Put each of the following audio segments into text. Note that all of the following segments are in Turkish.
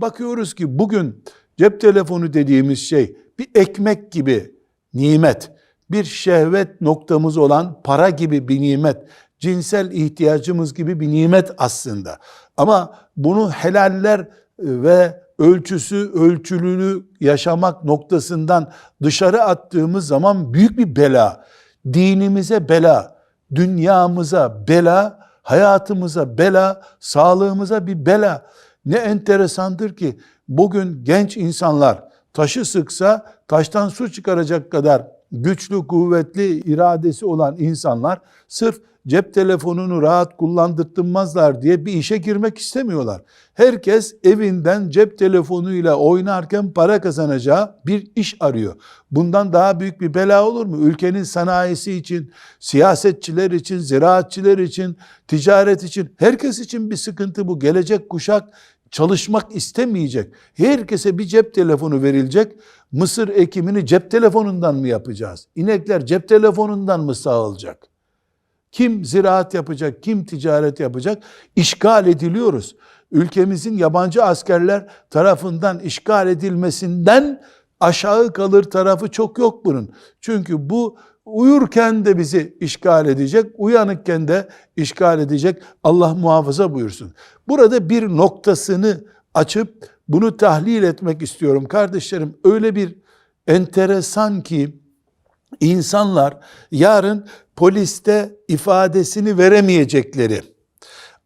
bakıyoruz ki bugün cep telefonu dediğimiz şey bir ekmek gibi nimet, bir şehvet noktamız olan para gibi bir nimet, cinsel ihtiyacımız gibi bir nimet aslında. Ama bunu helaller ve ölçüsü, ölçülülü yaşamak noktasından dışarı attığımız zaman büyük bir bela. Dinimize bela, dünyamıza bela, hayatımıza bela, sağlığımıza bir bela. Ne enteresandır ki bugün genç insanlar taşı sıksa taştan su çıkaracak kadar güçlü, kuvvetli iradesi olan insanlar sırf cep telefonunu rahat kullandırtmazlar diye bir işe girmek istemiyorlar. Herkes evinden cep telefonuyla oynarken para kazanacağı bir iş arıyor. Bundan daha büyük bir bela olur mu? Ülkenin sanayisi için, siyasetçiler için, ziraatçiler için, ticaret için, herkes için bir sıkıntı bu. Gelecek kuşak çalışmak istemeyecek. Herkese bir cep telefonu verilecek. Mısır ekimini cep telefonundan mı yapacağız? İnekler cep telefonundan mı sağılacak? Kim ziraat yapacak, kim ticaret yapacak? İşgal ediliyoruz. Ülkemizin yabancı askerler tarafından işgal edilmesinden aşağı kalır tarafı çok yok bunun. Çünkü bu uyurken de bizi işgal edecek, uyanıkken de işgal edecek. Allah muhafaza buyursun. Burada bir noktasını açıp bunu tahlil etmek istiyorum. Kardeşlerim öyle bir enteresan ki insanlar yarın poliste ifadesini veremeyecekleri,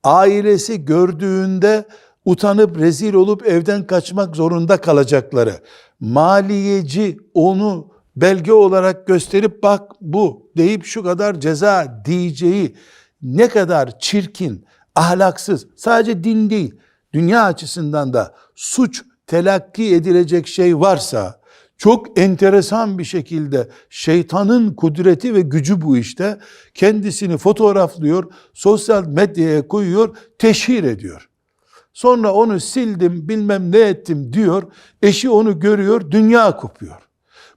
ailesi gördüğünde utanıp rezil olup evden kaçmak zorunda kalacakları, maliyeci onu belge olarak gösterip bak bu deyip şu kadar ceza diyeceği ne kadar çirkin, ahlaksız, sadece din değil, dünya açısından da suç telakki edilecek şey varsa, çok enteresan bir şekilde şeytanın kudreti ve gücü bu işte. Kendisini fotoğraflıyor, sosyal medyaya koyuyor, teşhir ediyor. Sonra onu sildim, bilmem ne ettim diyor. Eşi onu görüyor, dünya kopuyor.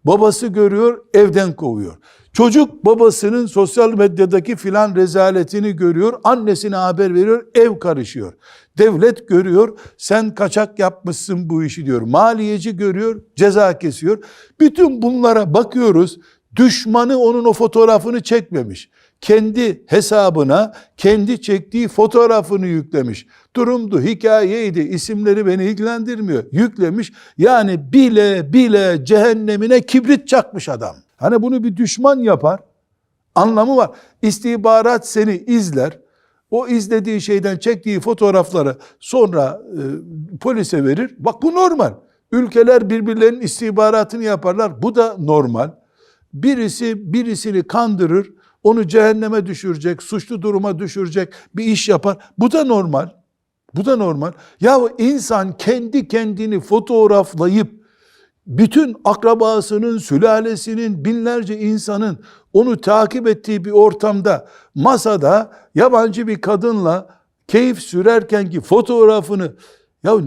Babası görüyor, evden kovuyor. Çocuk babasının sosyal medyadaki filan rezaletini görüyor, annesine haber veriyor, ev karışıyor. Devlet görüyor, sen kaçak yapmışsın bu işi diyor. Maliyeci görüyor, ceza kesiyor. Bütün bunlara bakıyoruz, düşmanı onun o fotoğrafını çekmemiş. Kendi hesabına kendi çektiği fotoğrafını yüklemiş. Durumdu, hikayeydi, isimleri beni ilgilendirmiyor. Yüklemiş. Yani bile bile cehennemine kibrit çakmış adam. Hani bunu bir düşman yapar. Anlamı var. İstihbarat seni izler. O izlediği şeyden çektiği fotoğrafları sonra e, polise verir. Bak bu normal. Ülkeler birbirlerinin istihbaratını yaparlar. Bu da normal. Birisi birisini kandırır, onu cehenneme düşürecek, suçlu duruma düşürecek bir iş yapar. Bu da normal. Bu da normal. Ya insan kendi kendini fotoğraflayıp bütün akrabasının, sülalesinin, binlerce insanın onu takip ettiği bir ortamda masada yabancı bir kadınla keyif sürerken ki fotoğrafını ya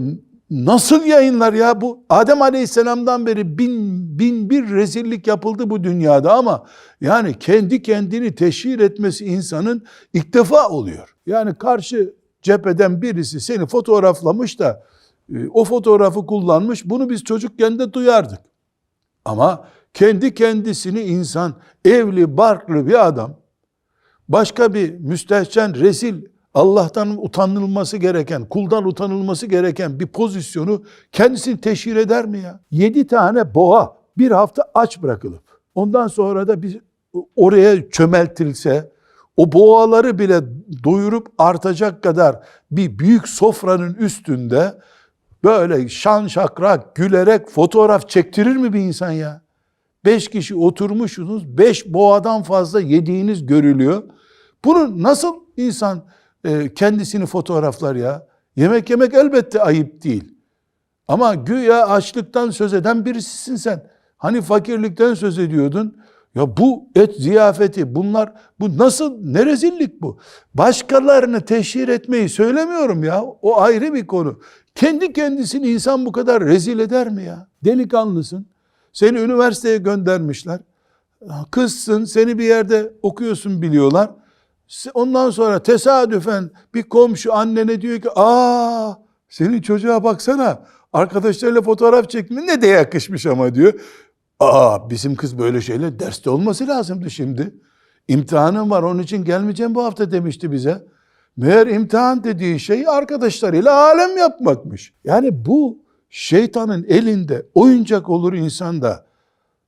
nasıl yayınlar ya bu Adem Aleyhisselam'dan beri bin, bin bir rezillik yapıldı bu dünyada ama yani kendi kendini teşhir etmesi insanın ilk defa oluyor. Yani karşı cepheden birisi seni fotoğraflamış da e, o fotoğrafı kullanmış. Bunu biz çocukken de duyardık. Ama kendi kendisini insan evli, barklı bir adam başka bir müstehcen, rezil, Allah'tan utanılması gereken, kuldan utanılması gereken bir pozisyonu kendisini teşhir eder mi ya? Yedi tane boğa bir hafta aç bırakılıp ondan sonra da bir oraya çömeltilse o boğaları bile doyurup artacak kadar bir büyük sofranın üstünde böyle şan şakrak gülerek fotoğraf çektirir mi bir insan ya? Beş kişi oturmuşsunuz, beş boğadan fazla yediğiniz görülüyor. Bunu nasıl insan e, kendisini fotoğraflar ya? Yemek yemek elbette ayıp değil. Ama güya açlıktan söz eden birisisin sen. Hani fakirlikten söz ediyordun. Ya bu et ziyafeti bunlar bu nasıl ne rezillik bu? Başkalarını teşhir etmeyi söylemiyorum ya. O ayrı bir konu. Kendi kendisini insan bu kadar rezil eder mi ya? Delikanlısın. Seni üniversiteye göndermişler. Kızsın, seni bir yerde okuyorsun biliyorlar. Ondan sonra tesadüfen bir komşu annene diyor ki, aa senin çocuğa baksana, Arkadaşlarıyla fotoğraf çekme ne de yakışmış ama diyor. Aa bizim kız böyle şeyler derste olması lazımdı şimdi. İmtihanım var onun için gelmeyeceğim bu hafta demişti bize. Meğer imtihan dediği şey arkadaşlarıyla alem yapmakmış. Yani bu şeytanın elinde oyuncak olur insanda.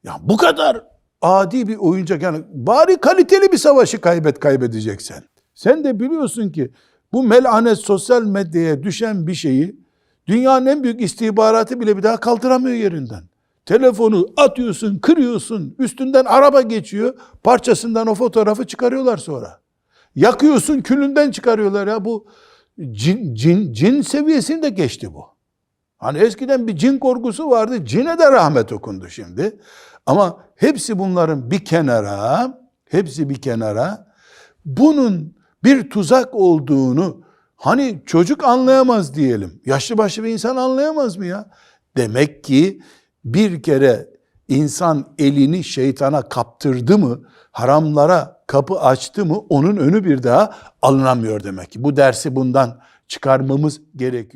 Ya bu kadar adi bir oyuncak yani bari kaliteli bir savaşı kaybet kaybedeceksen. Sen de biliyorsun ki bu melanet sosyal medyaya düşen bir şeyi dünyanın en büyük istihbaratı bile bir daha kaldıramıyor yerinden. Telefonu atıyorsun, kırıyorsun, üstünden araba geçiyor, parçasından o fotoğrafı çıkarıyorlar sonra. Yakıyorsun, külünden çıkarıyorlar ya bu cin, cin, cin seviyesinde geçti bu. Hani eskiden bir cin korkusu vardı, cine de rahmet okundu şimdi. Ama hepsi bunların bir kenara, hepsi bir kenara, bunun bir tuzak olduğunu hani çocuk anlayamaz diyelim. Yaşlı başlı bir insan anlayamaz mı ya? Demek ki bir kere insan elini şeytana kaptırdı mı, haramlara kapı açtı mı onun önü bir daha alınamıyor demek ki. Bu dersi bundan çıkarmamız gerekiyor.